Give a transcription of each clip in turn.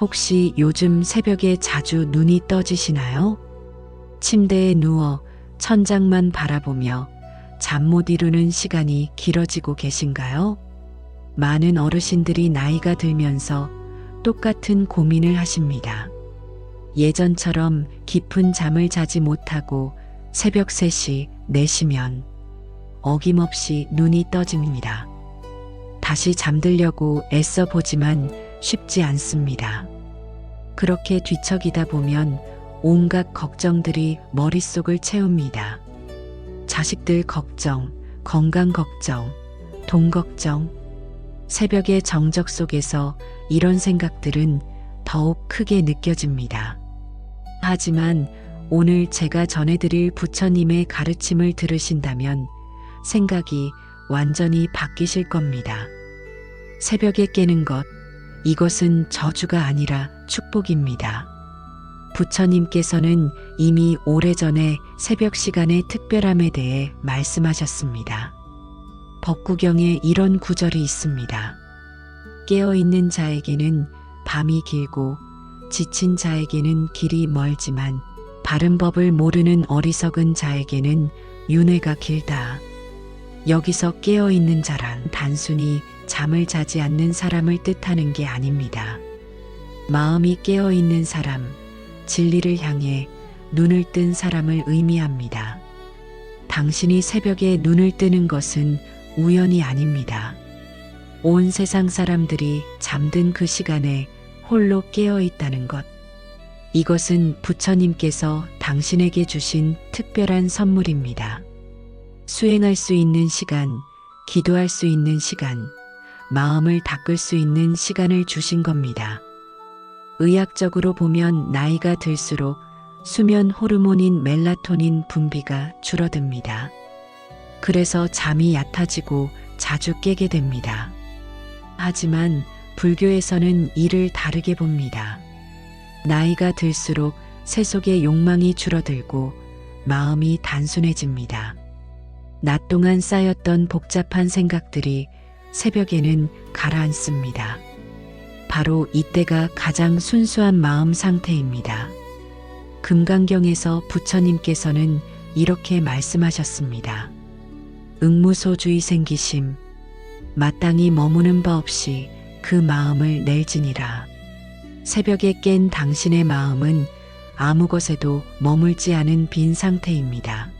혹시 요즘 새벽에 자주 눈이 떠지시나요? 침대에 누워 천장만 바라보며 잠 못 이루는 시간이 길어지고 계신가요? 많은 어르신들이 나이가 들면서 똑같은 고민을 하십니다. 예전처럼 깊은 잠을 자지 못하고 새벽 3시, 4시면 어김없이 눈이 떠집니다. 다시 잠들려고 애써 보지만 쉽지 않습니다. 그렇게 뒤척이다 보면 온갖 걱정들이 머릿속을 채웁니다. 자식들 걱정, 건강 걱정, 돈 걱정. 새벽의 정적 속에서 이런 생각들은 더욱 크게 느껴집니다. 하지만 오늘 제가 전해드릴 부처님의 가르침을 들으신다면 생각이 완전히 바뀌실 겁니다. 새벽에 깨는 것, 이것은 저주가 아니라 축복입니다. 부처님께서는 이미 오래전에 새벽 시간의 특별함에 대해 말씀하셨습니다. 법구경에 이런 구절이 있습니다. 깨어있는 자에게는 밤이 길고 지친 자에게는 길이 멀지만 바른 법을 모르는 어리석은 자에게는 윤회가 길다. 여기서 깨어있는 자란 단순히 잠을 자지 않는 사람을 뜻하는 게 아닙니다. 마음이 깨어 있는 사람, 진리를 향해 눈을 뜬 사람을 의미합니다. 당신이 새벽에 눈을 뜨는 것은 우연이 아닙니다. 온 세상 사람들이 잠든 그 시간에 홀로 깨어 있다는 것. 이것은 부처님께서 당신에게 주신 특별한 선물입니다. 수행할 수 있는 시간, 기도할 수 있는 시간, 마음을 닦을 수 있는 시간을 주신 겁니다. 의학적으로 보면 나이가 들수록 수면 호르몬인 멜라토닌 분비가 줄어듭니다. 그래서 잠이 얕아지고 자주 깨게 됩니다. 하지만 불교에서는 이를 다르게 봅니다. 나이가 들수록 세속의 욕망이 줄어들고 마음이 단순해집니다. 낮 동안 쌓였던 복잡한 생각들이 새벽에는 가라앉습니다. 바로 이때가 가장 순수한 마음 상태입니다. 금강경에서 부처님께서는 이렇게 말씀하셨습니다. 응무소주의 생기심, 마땅히 머무는 바 없이 그 마음을 낼지니라. 새벽에 깬 당신의 마음은 아무 것에도 머물지 않은 빈 상태입니다.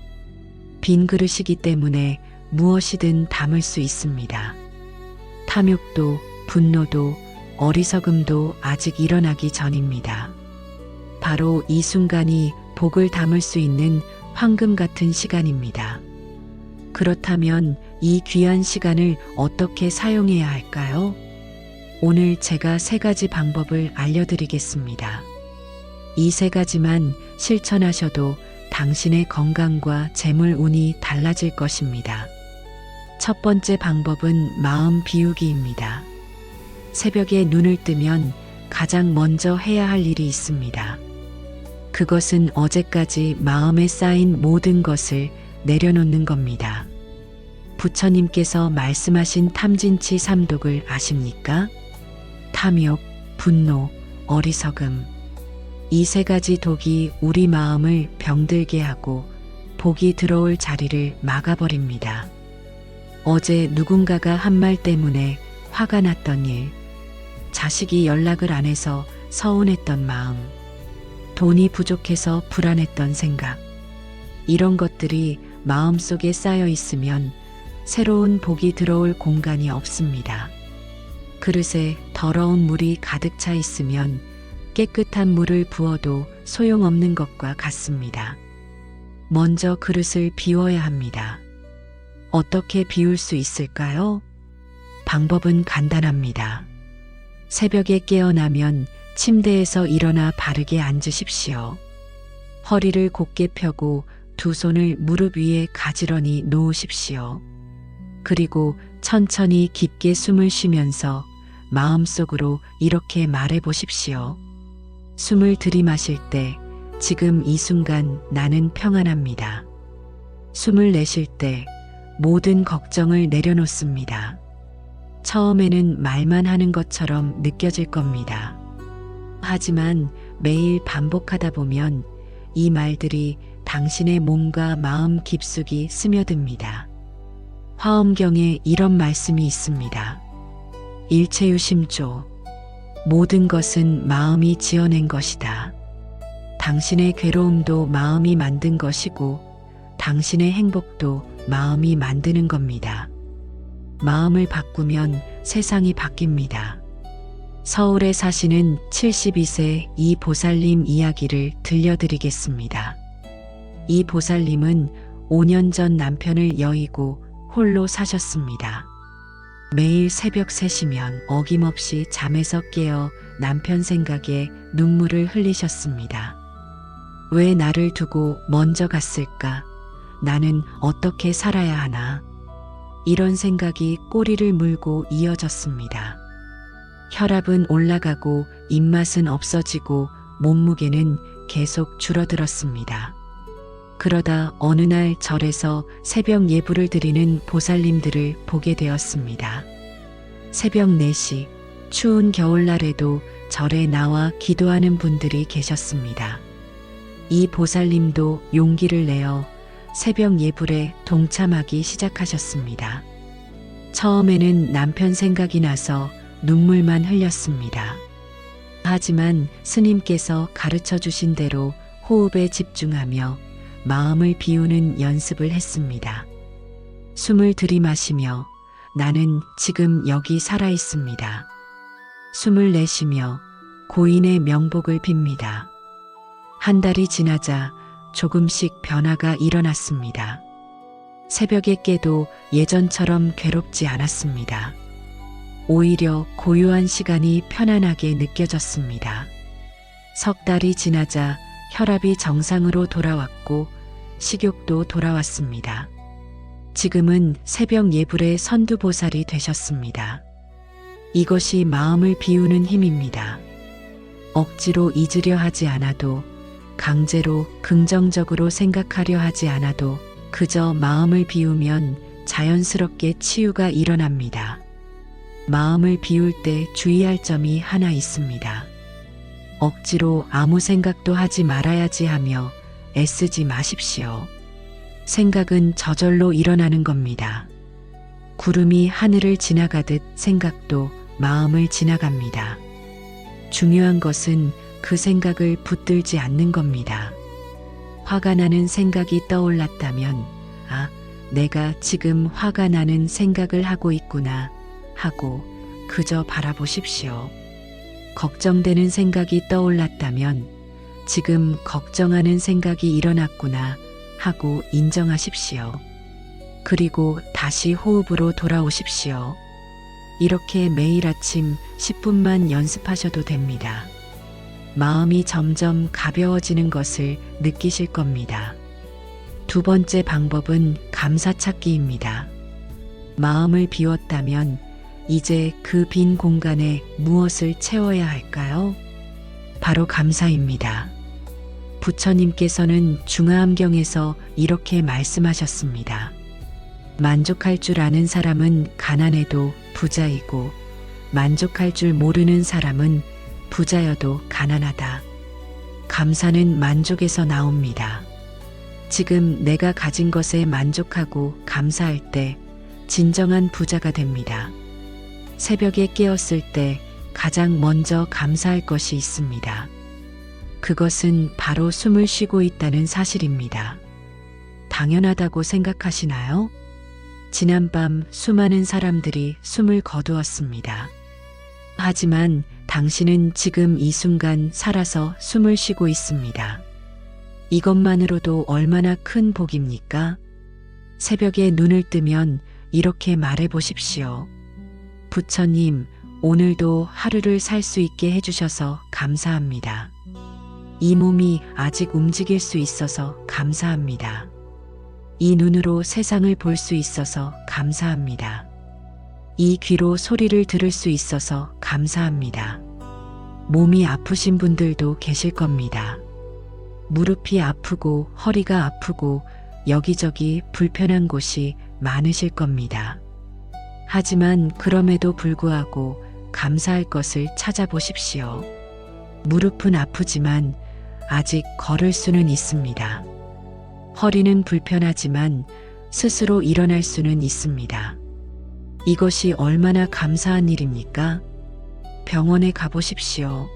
빈 그릇이기 때문에 무엇이든 담을 수 있습니다. 탐욕도, 분노도, 어리석음도 아직 일어나기 전입니다. 바로 이 순간이 복을 담을 수 있는 황금 같은 시간입니다. 그렇다면 이 귀한 시간을 어떻게 사용해야 할까요? 오늘 제가 세 가지 방법을 알려드리겠습니다. 이 세 가지만 실천하셔도 당신의 건강과 재물 운이 달라질 것입니다. 첫 번째 방법은 마음 비우기입니다. 새벽에 눈을 뜨면 가장 먼저 해야 할 일이 있습니다. 그것은 어제까지 마음에 쌓인 모든 것을 내려놓는 겁니다. 부처님께서 말씀하신 탐진치 삼독을 아십니까? 탐욕, 분노, 어리석음. 이 세 가지 독이 우리 마음을 병들게 하고 복이 들어올 자리를 막아버립니다. 어제 누군가가 한 말 때문에 화가 났던 일, 자식이 연락을 안 해서 서운했던 마음, 돈이 부족해서 불안했던 생각, 이런 것들이 마음속에 쌓여 있으면 새로운 복이 들어올 공간이 없습니다. 그릇에 더러운 물이 가득 차 있으면 깨끗한 물을 부어도 소용없는 것과 같습니다. 먼저 그릇을 비워야 합니다. 어떻게 비울 수 있을까요? 방법은 간단합니다. 새벽에 깨어나면 침대에서 일어나 바르게 앉으십시오. 허리를 곧게 펴고 두 손을 무릎 위에 가지런히 놓으십시오. 그리고 천천히 깊게 숨을 쉬면서 마음속으로 이렇게 말해 보십시오. 숨을 들이마실 때 지금 이 순간 나는 평안합니다. 숨을 내쉴 때 모든 걱정을 내려놓습니다. 처음에는 말만 하는 것처럼 느껴질 겁니다. 하지만 매일 반복하다 보면 이 말들이 당신의 몸과 마음 깊숙이 스며듭니다. 화엄경에 이런 말씀이 있습니다. 일체유심조. 모든 것은 마음이 지어낸 것이다. 당신의 괴로움도 마음이 만든 것이고, 당신의 행복도 마음이 만드는 겁니다. 마음을 바꾸면 세상이 바뀝니다. 서울에 사시는 72세 이 보살님 이야기를 들려드리겠습니다. 이 보살님은 5년 전 남편을 여의고 홀로 사셨습니다. 매일 새벽 3시면 어김없이 잠에서 깨어 남편 생각에 눈물을 흘리셨습니다. 왜 나를 두고 먼저 갔을까? 나는 어떻게 살아야 하나? 이런 생각이 꼬리를 물고 이어졌습니다. 혈압은 올라가고 입맛은 없어지고 몸무게는 계속 줄어들었습니다. 그러다 어느 날 절에서 새벽 예불을 드리는 보살님들을 보게 되었습니다. 새벽 4시, 추운 겨울날에도 절에 나와 기도하는 분들이 계셨습니다. 이 보살님도 용기를 내어 새벽 예불에 동참하기 시작하셨습니다. 처음에는 남편 생각이 나서 눈물만 흘렸습니다. 하지만 스님께서 가르쳐 주신 대로 호흡에 집중하며 마음을 비우는 연습을 했습니다. 숨을 들이마시며 나는 지금 여기 살아 있습니다. 숨을 내쉬며 고인의 명복을 빕니다. 한 달이 지나자 조금씩 변화가 일어났습니다. 새벽에 깨도 예전처럼 괴롭지 않았습니다. 오히려 고요한 시간이 편안하게 느껴졌습니다. 석 달이 지나자 혈압이 정상으로 돌아왔고 식욕도 돌아왔습니다. 지금은 새벽 예불의 선두보살이 되셨습니다. 이것이 마음을 비우는 힘입니다. 억지로 잊으려 하지 않아도 강제로 긍정적으로 생각하려 하지 않아도 그저 마음을 비우면 자연스럽게 치유가 일어납니다. 마음을 비울 때 주의할 점이 하나 있습니다. 억지로 아무 생각도 하지 말아야지 하며 애쓰지 마십시오. 생각은 저절로 일어나는 겁니다. 구름이 하늘을 지나가듯 생각도 마음을 지나갑니다. 중요한 것은 그 생각을 붙들지 않는 겁니다. 화가 나는 생각이 떠올랐다면, 아, 내가 지금 화가 나는 생각을 하고 있구나 하고 그저 바라보십시오. 걱정되는 생각이 떠올랐다면, 지금 걱정하는 생각이 일어났구나 하고 인정하십시오. 그리고 다시 호흡으로 돌아오십시오. 이렇게 매일 아침 10분만 연습하셔도 됩니다. 마음이 점점 가벼워지는 것을 느끼실 겁니다. 두 번째 방법은 감사 찾기입니다. 마음을 비웠다면 이제 그 빈 공간에 무엇을 채워야 할까요? 바로 감사입니다. 부처님께서는 중화암경에서 이렇게 말씀하셨습니다. 만족할 줄 아는 사람은 가난해도 부자이고 만족할 줄 모르는 사람은 부자여도 가난하다. 감사는 만족에서 나옵니다. 지금 내가 가진 것에 만족하고 감사할 때 진정한 부자가 됩니다. 새벽에 깨었을 때 가장 먼저 감사할 것이 있습니다. 그것은 바로 숨을 쉬고 있다는 사실입니다. 당연하다고 생각하시나요? 지난밤 수많은 사람들이 숨을 거두었습니다. 하지만 당신은 지금 이 순간 살아서 숨을 쉬고 있습니다. 이것만으로도 얼마나 큰 복입니까? 새벽에 눈을 뜨면 이렇게 말해 보십시오. 부처님, 오늘도 하루를 살 수 있게 해주셔서 감사합니다. 이 몸이 아직 움직일 수 있어서 감사합니다. 이 눈으로 세상을 볼 수 있어서 감사합니다. 이 귀로 소리를 들을 수 있어서 감사합니다. 몸이 아프신 분들도 계실 겁니다. 무릎이 아프고 허리가 아프고 여기저기 불편한 곳이 많으실 겁니다. 하지만 그럼에도 불구하고 감사할 것을 찾아보십시오. 무릎은 아프지만 아직 걸을 수는 있습니다. 허리는 불편하지만 스스로 일어날 수는 있습니다. 이것이 얼마나 감사한 일입니까? 병원에 가보십시오.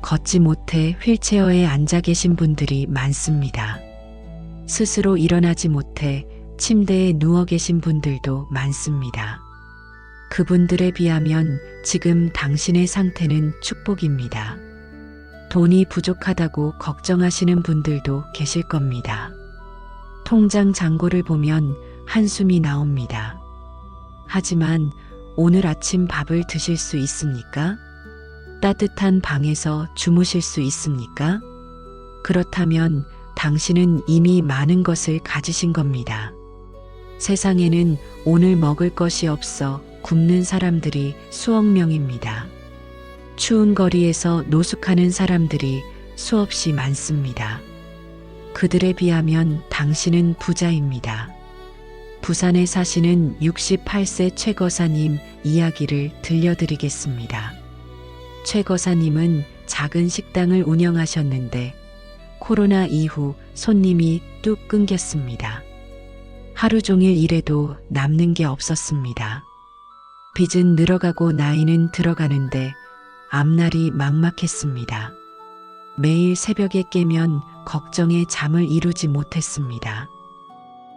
걷지 못해 휠체어에 앉아 계신 분들이 많습니다. 스스로 일어나지 못해 침대에 누워 계신 분들도 많습니다. 그분들에 비하면 지금 당신의 상태는 축복입니다. 돈이 부족하다고 걱정하시는 분들도 계실 겁니다. 통장 잔고를 보면 한숨이 나옵니다. 하지만 오늘 아침 밥을 드실 수 있습니까? 따뜻한 방에서 주무실 수 있습니까? 그렇다면 당신은 이미 많은 것을 가지신 겁니다. 세상에는 오늘 먹을 것이 없어 굶는 사람들이 수억 명입니다. 추운 거리에서 노숙하는 사람들이 수없이 많습니다. 그들에 비하면 당신은 부자입니다. 부산에 사시는 68세 최거사님 이야기를 들려드리겠습니다. 최거사님은 작은 식당을 운영하셨는데 코로나 이후 손님이 뚝 끊겼습니다. 하루 종일 일해도 남는 게 없었습니다. 빚은 늘어가고 나이는 들어가는데 앞날이 막막했습니다. 매일 새벽에 깨면 걱정에 잠을 이루지 못했습니다.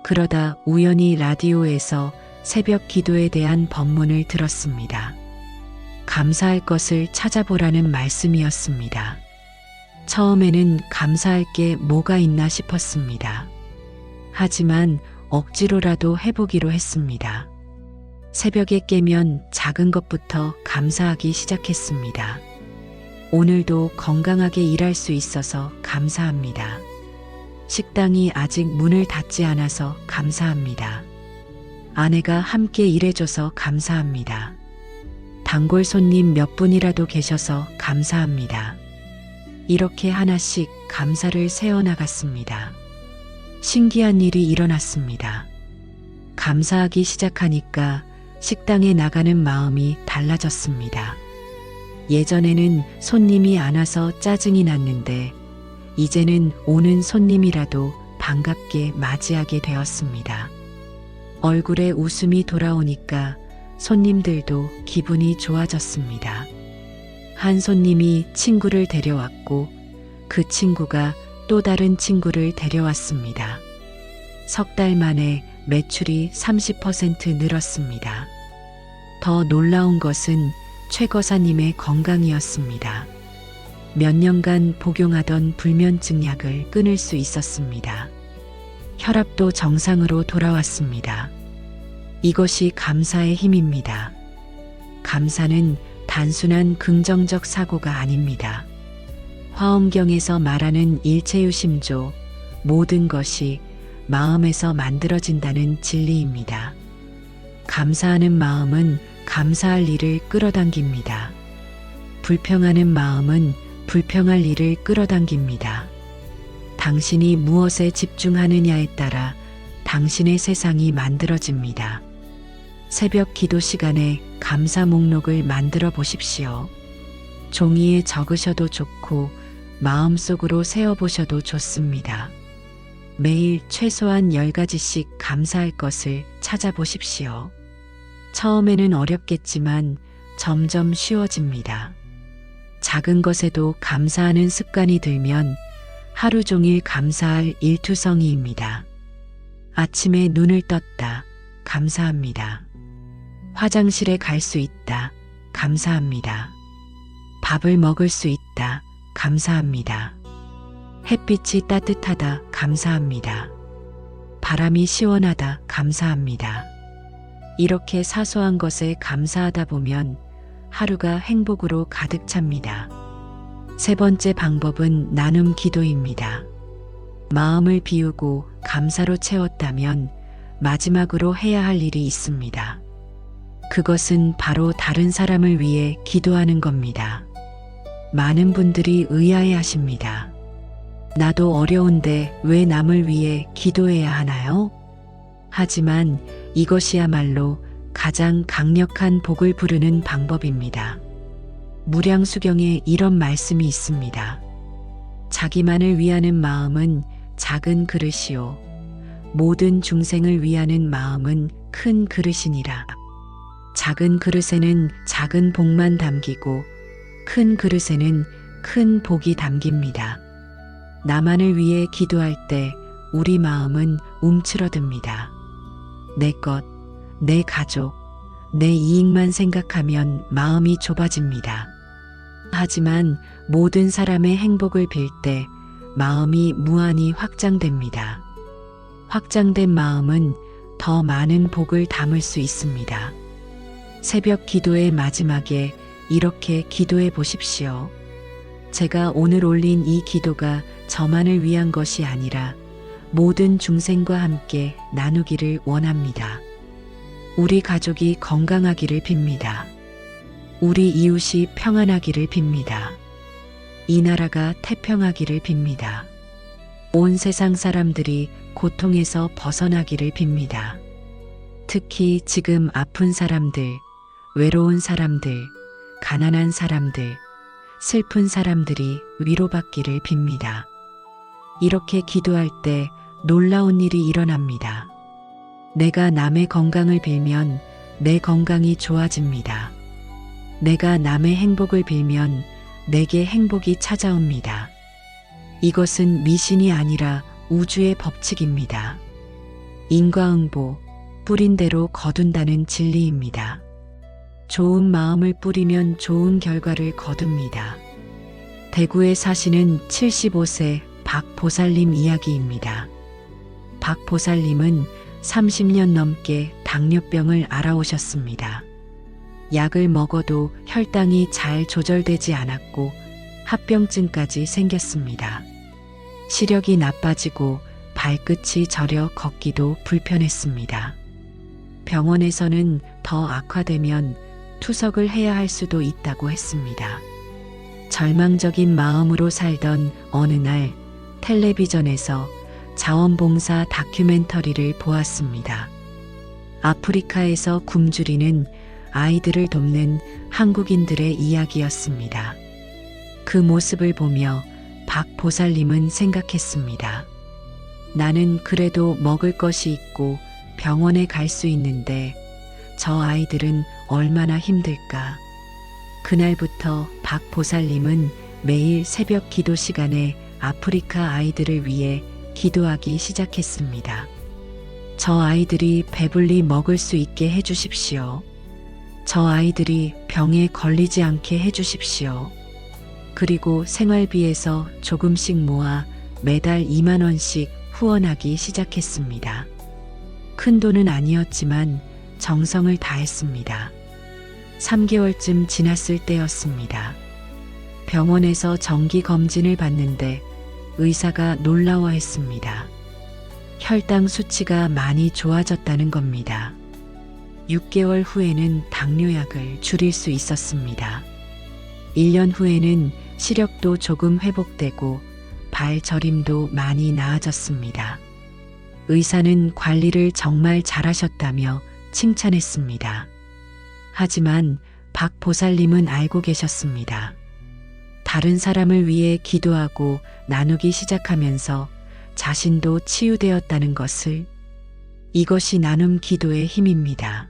그러다 우연히 라디오에서 새벽 기도에 대한 법문을 들었습니다. 감사할 것을 찾아보라는 말씀이었습니다. 처음에는 감사할 게 뭐가 있나 싶었습니다. 하지만 억지로라도 해보기로 했습니다. 새벽에 깨면 작은 것부터 감사하기 시작했습니다. 오늘도 건강하게 일할 수 있어서 감사합니다. 식당이 아직 문을 닫지 않아서 감사합니다. 아내가 함께 일해줘서 감사합니다. 단골 손님 몇 분이라도 계셔서 감사합니다. 이렇게 하나씩 감사를 세어나갔습니다. 신기한 일이 일어났습니다. 감사하기 시작하니까 식당에 나가는 마음이 달라졌습니다. 예전에는 손님이 안 와서 짜증이 났는데 이제는 오는 손님이라도 반갑게 맞이하게 되었습니다. 얼굴에 웃음이 돌아오니까 손님들도 기분이 좋아졌습니다. 한 손님이 친구를 데려왔고 그 친구가 또 다른 친구를 데려왔습니다. 석 달 만에 매출이 30% 늘었습니다. 더 놀라운 것은 최 거사님의 건강이었습니다. 몇 년간 복용하던 불면증 약을 끊을 수 있었습니다. 혈압도 정상으로 돌아왔습니다. 이것이 감사의 힘입니다. 감사는 단순한 긍정적 사고가 아닙니다. 화엄경에서 말하는 일체유심조, 모든 것이 마음에서 만들어진다는 진리입니다. 감사하는 마음은 감사할 일을 끌어당깁니다. 불평하는 마음은 불평할 일을 끌어당깁니다. 당신이 무엇에 집중하느냐에 따라 당신의 세상이 만들어집니다. 새벽 기도 시간에 감사 목록을 만들어 보십시오. 종이에 적으셔도 좋고 마음속으로 세어 보셔도 좋습니다. 매일 최소한 10가지씩 감사할 것을 찾아보십시오. 처음에는 어렵겠지만 점점 쉬워집니다. 작은 것에도 감사하는 습관이 들면 하루 종일 감사할 일투성이입니다. 아침에 눈을 떴다. 감사합니다. 화장실에 갈 수 있다. 감사합니다. 밥을 먹을 수 있다. 감사합니다. 햇빛이 따뜻하다. 감사합니다. 바람이 시원하다. 감사합니다. 이렇게 사소한 것에 감사하다 보면 하루가 행복으로 가득 찹니다. 세 번째 방법은 나눔 기도입니다. 마음을 비우고 감사로 채웠다면 마지막으로 해야 할 일이 있습니다. 그것은 바로 다른 사람을 위해 기도하는 겁니다. 많은 분들이 의아해 하십니다. 나도 어려운데 왜 남을 위해 기도해야 하나요? 하지만 이것이야말로 가장 강력한 복을 부르는 방법입니다. 무량수경에 이런 말씀이 있습니다. 자기만을 위하는 마음은 작은 그릇이요. 모든 중생을 위하는 마음은 큰 그릇이니라. 작은 그릇에는 작은 복만 담기고 큰 그릇에는 큰 복이 담깁니다. 나만을 위해 기도할 때 우리 마음은 움츠러듭니다. 내 것, 내 가족, 내 이익만 생각하면 마음이 좁아집니다. 하지만 모든 사람의 행복을 빌 때 마음이 무한히 확장됩니다. 확장된 마음은 더 많은 복을 담을 수 있습니다. 새벽 기도의 마지막에 이렇게 기도해 보십시오. 제가 오늘 올린 이 기도가 저만을 위한 것이 아니라 모든 중생과 함께 나누기를 원합니다. 우리 가족이 건강하기를 빕니다. 우리 이웃이 평안하기를 빕니다. 이 나라가 태평하기를 빕니다. 온 세상 사람들이 고통에서 벗어나기를 빕니다. 특히 지금 아픈 사람들, 외로운 사람들, 가난한 사람들, 슬픈 사람들이 위로받기를 빕니다. 이렇게 기도할 때 놀라운 일이 일어납니다. 내가 남의 건강을 빌면 내 건강이 좋아집니다. 내가 남의 행복을 빌면 내게 행복이 찾아옵니다. 이것은 미신이 아니라 우주의 법칙입니다. 인과응보, 뿌린 대로 거둔다는 진리입니다. 좋은 마음을 뿌리면 좋은 결과를 거둡니다. 대구에 사시는 75세 박보살님 이야기입니다. 박보살님은 30년 넘게 당뇨병을 알아오셨습니다. 약을 먹어도 혈당이 잘 조절되지 않았고 합병증까지 생겼습니다. 시력이 나빠지고 발끝이 저려 걷기도 불편했습니다. 병원에서는 더 악화되면 투석을 해야 할 수도 있다고 했습니다. 절망적인 마음으로 살던 어느 날 텔레비전에서 자원봉사 다큐멘터리를 보았습니다. 아프리카에서 굶주리는 아이들을 돕는 한국인들의 이야기였습니다. 그 모습을 보며 박 보살님은 생각했습니다. 나는 그래도 먹을 것이 있고 병원에 갈 수 있는데 저 아이들은 얼마나 힘들까. 그날부터 박 보살님은 매일 새벽 기도 시간에 아프리카 아이들을 위해 기도하기 시작했습니다. 저 아이들이 배불리 먹을 수 있게 해주십시오. 저 아이들이 병에 걸리지 않게 해주십시오. 그리고 생활비에서 조금씩 모아 매달 2만원씩 후원하기 시작했습니다. 큰 돈은 아니었지만 정성을 다했습니다. 3개월쯤 지났을 때였습니다. 병원에서 정기 검진을 받는데 의사가 놀라워했습니다. 혈당 수치가 많이 좋아졌다는 겁니다. 6개월 후에는 당뇨약을 줄일 수 있었습니다. 1년 후에는 시력도 조금 회복되고 발 저림도 많이 나아졌습니다. 의사는 관리를 정말 잘하셨다며 칭찬했습니다. 하지만 박 보살님은 알고 계셨습니다. 다른 사람을 위해 기도하고 나누기 시작하면서 자신도 치유되었다는 것을 이것이 나눔 기도의 힘입니다.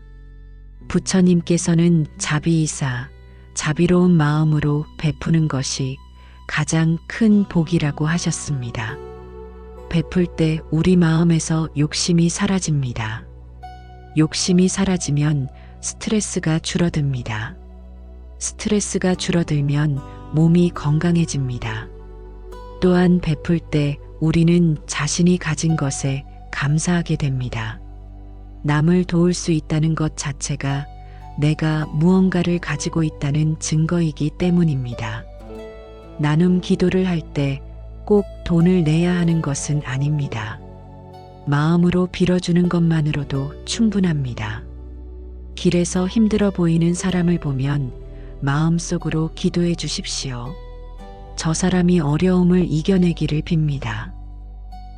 부처님께서는 자비이사, 자비로운 마음으로 베푸는 것이 가장 큰 복이라고 하셨습니다. 베풀 때 우리 마음에서 욕심이 사라집니다. 욕심이 사라지면 스트레스가 줄어듭니다. 스트레스가 줄어들면 몸이 건강해집니다. 또한 베풀 때 우리는 자신이 가진 것에 감사하게 됩니다. 남을 도울 수 있다는 것 자체가 내가 무언가를 가지고 있다는 증거이기 때문입니다. 나눔 기도를 할 때 꼭 돈을 내야 하는 것은 아닙니다. 마음으로 빌어주는 것만으로도 충분합니다. 길에서 힘들어 보이는 사람을 보면 마음속으로 기도해 주십시오. 저 사람이 어려움을 이겨내기를 빕니다.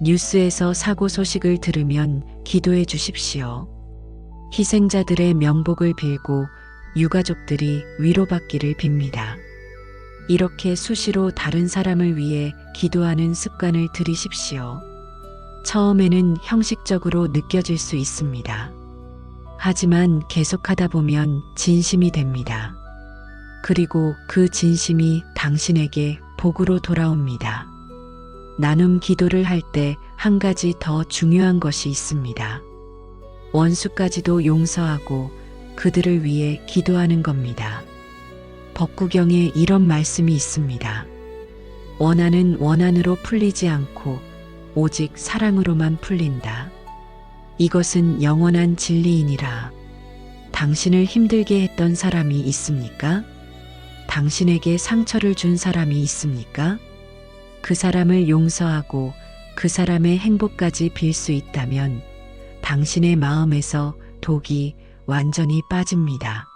뉴스에서 사고 소식을 들으면 기도해 주십시오. 희생자들의 명복을 빌고 유가족들이 위로받기를 빕니다. 이렇게 수시로 다른 사람을 위해 기도하는 습관을 들이십시오. 처음에는 형식적으로 느껴질 수 있습니다. 하지만 계속하다 보면 진심이 됩니다. 그리고 그 진심이 당신에게 복으로 돌아옵니다. 나눔 기도를 할 때 한 가지 더 중요한 것이 있습니다. 원수까지도 용서하고 그들을 위해 기도하는 겁니다. 법구경에 이런 말씀이 있습니다. 원한은 원한으로 풀리지 않고 오직 사랑으로만 풀린다. 이것은 영원한 진리이니라. 당신을 힘들게 했던 사람이 있습니까? 당신에게 상처를 준 사람이 있습니까? 그 사람을 용서하고 그 사람의 행복까지 빌 수 있다면 당신의 마음에서 독이 완전히 빠집니다.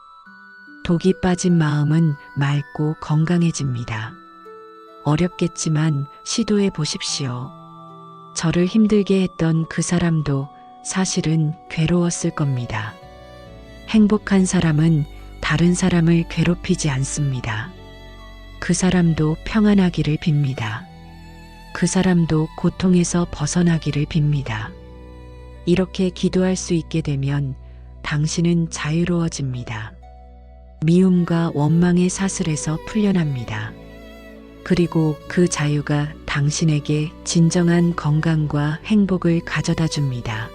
독이 빠진 마음은 맑고 건강해집니다. 어렵겠지만 시도해 보십시오. 저를 힘들게 했던 그 사람도 사실은 괴로웠을 겁니다. 행복한 사람은 다른 사람을 괴롭히지 않습니다. 그 사람도 평안하기를 빕니다. 그 사람도 고통에서 벗어나기를 빕니다. 이렇게 기도할 수 있게 되면 당신은 자유로워집니다. 미움과 원망의 사슬에서 풀려납니다. 그리고 그 자유가 당신에게 진정한 건강과 행복을 가져다 줍니다.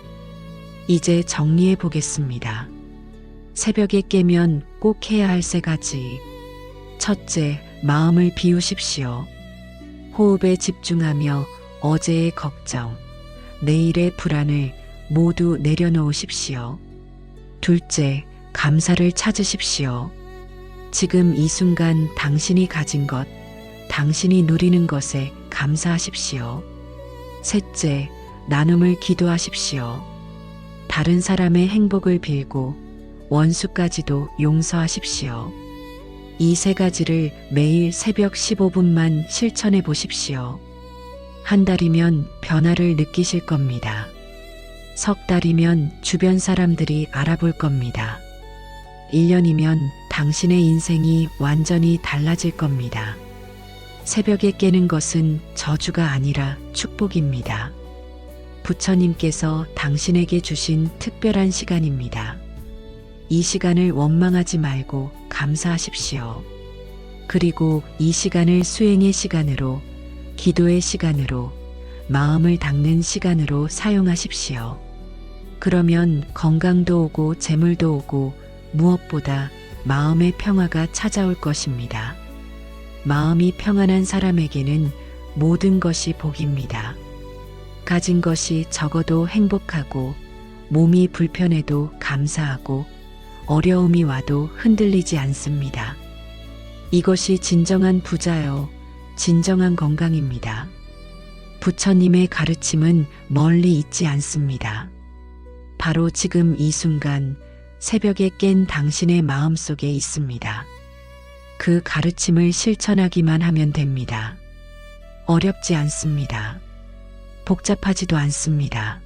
이제 정리해 보겠습니다. 새벽에 깨면 꼭 해야 할 세 가지. 첫째, 마음을 비우십시오. 호흡에 집중하며 어제의 걱정, 내일의 불안을 모두 내려놓으십시오. 둘째, 감사를 찾으십시오. 지금 이 순간 당신이 가진 것, 당신이 누리는 것에 감사하십시오. 셋째, 나눔을 기도하십시오. 다른 사람의 행복을 빌고 원수까지도 용서하십시오. 이 세 가지를 매일 새벽 15분만 실천해 보십시오. 한 달이면 변화를 느끼실 겁니다. 석 달이면 주변 사람들이 알아볼 겁니다. 1년이면 당신의 인생이 완전히 달라질 겁니다. 새벽에 깨는 것은 저주가 아니라 축복입니다. 부처님께서 당신에게 주신 특별한 시간입니다. 이 시간을 원망하지 말고 감사하십시오. 그리고 이 시간을 수행의 시간으로, 기도의 시간으로, 마음을 닦는 시간으로 사용하십시오. 그러면 건강도 오고 재물도 오고 무엇보다 마음의 평화가 찾아올 것입니다. 마음이 평안한 사람에게는 모든 것이 복입니다. 가진 것이 적어도 행복하고 몸이 불편해도 감사하고 어려움이 와도 흔들리지 않습니다. 이것이 진정한 부자요, 진정한 건강입니다. 부처님의 가르침은 멀리 있지 않습니다. 바로 지금 이 순간 새벽에 깬 당신의 마음 속에 있습니다. 그 가르침을 실천하기만 하면 됩니다. 어렵지 않습니다. 복잡하지도 않습니다.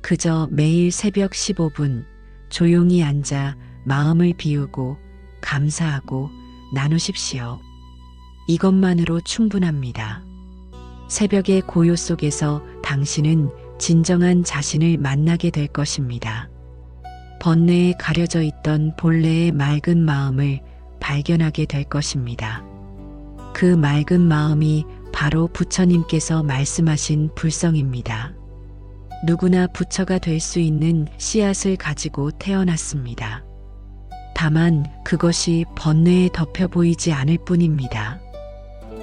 그저 매일 새벽 15분 조용히 앉아 마음을 비우고 감사하고 나누십시오. 이것만으로 충분합니다. 새벽의 고요 속에서 당신은 진정한 자신을 만나게 될 것입니다. 번뇌에 가려져 있던 본래의 맑은 마음을 발견하게 될 것입니다. 그 맑은 마음이 바로 부처님께서 말씀하신 불성입니다. 누구나 부처가 될 수 있는 씨앗을 가지고 태어났습니다. 다만 그것이 번뇌에 덮여 보이지 않을 뿐입니다.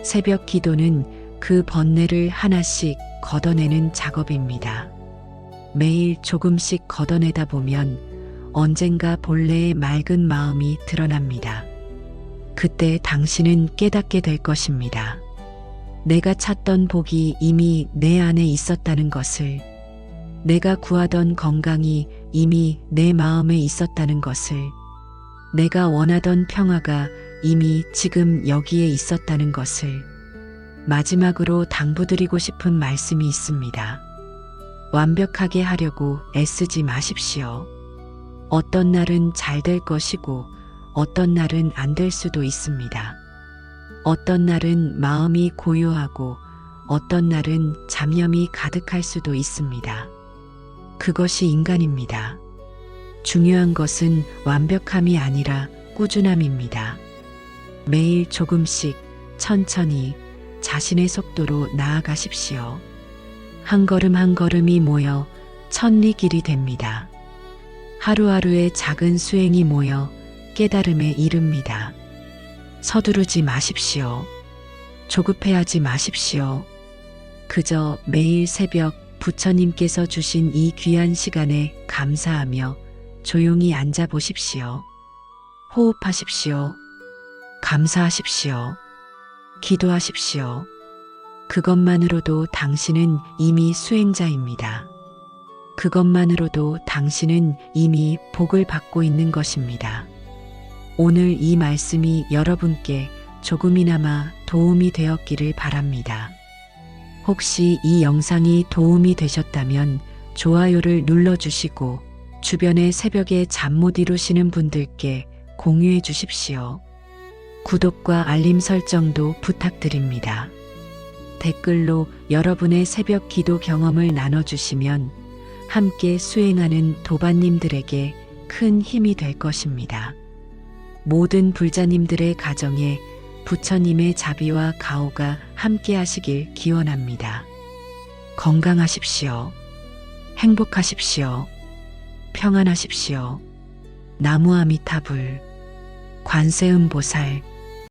새벽 기도는 그 번뇌를 하나씩 걷어내는 작업입니다. 매일 조금씩 걷어내다 보면 언젠가 본래의 맑은 마음이 드러납니다. 그때 당신은 깨닫게 될 것입니다. 내가 찾던 복이 이미 내 안에 있었다는 것을, 내가 구하던 건강이 이미 내 마음에 있었다는 것을, 내가 원하던 평화가 이미 지금 여기에 있었다는 것을, 마지막으로 당부드리고 싶은 말씀이 있습니다. 완벽하게 하려고 애쓰지 마십시오. 어떤 날은 잘 될 것이고 어떤 날은 안 될 수도 있습니다. 어떤 날은 마음이 고요하고 어떤 날은 잡념이 가득할 수도 있습니다. 그것이 인간입니다. 중요한 것은 완벽함이 아니라 꾸준함입니다. 매일 조금씩 천천히 자신의 속도로 나아가십시오. 한 걸음 한 걸음이 모여 천리 길이 됩니다. 하루하루의 작은 수행이 모여 깨달음에 이릅니다. 서두르지 마십시오. 조급해하지 마십시오. 그저 매일 새벽 부처님께서 주신 이 귀한 시간에 감사하며 조용히 앉아 보십시오. 호흡하십시오. 감사하십시오. 기도하십시오. 그것만으로도 당신은 이미 수행자입니다. 그것만으로도 당신은 이미 복을 받고 있는 것입니다. 오늘 이 말씀이 여러분께 조금이나마 도움이 되었기를 바랍니다. 혹시 이 영상이 도움이 되셨다면 좋아요를 눌러주시고 주변에 새벽에 잠 못 이루시는 분들께 공유해 주십시오. 구독과 알림 설정도 부탁드립니다. 댓글로 여러분의 새벽 기도 경험을 나눠주시면 함께 수행하는 도반님들에게 큰 힘이 될 것입니다. 모든 불자님들의 가정에 부처님의 자비와 가호가 함께 하시길 기원합니다. 건강하십시오. 행복하십시오. 평안하십시오. 나무아미타불, 관세음보살,